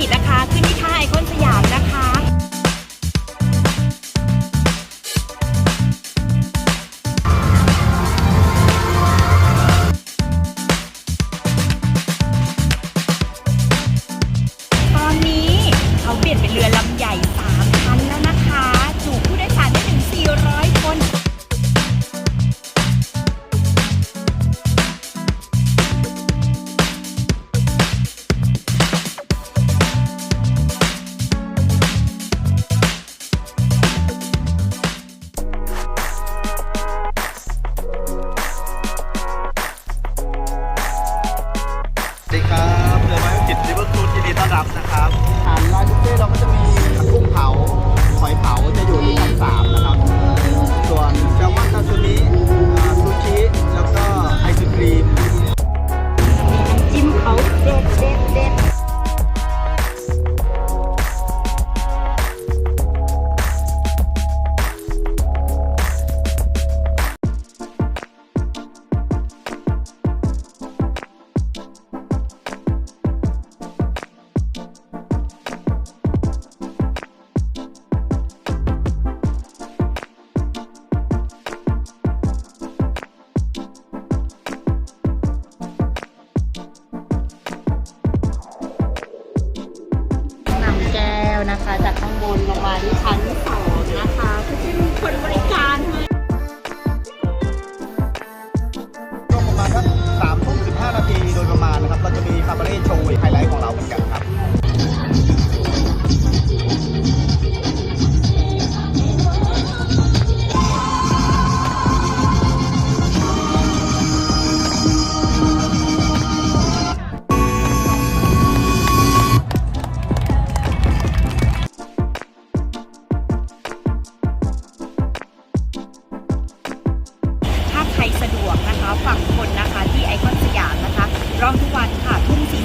กิจนะคะ ขึ้นที่ท่าไอคอนสยาม นะคะ จากข้างบนลงมาที่ชั้นสองนะคะ สะดวกนะคะฝั่งคนนะคะที่ไอคอนสยามนะคะรองทุกวันค่ะทุ่มสี่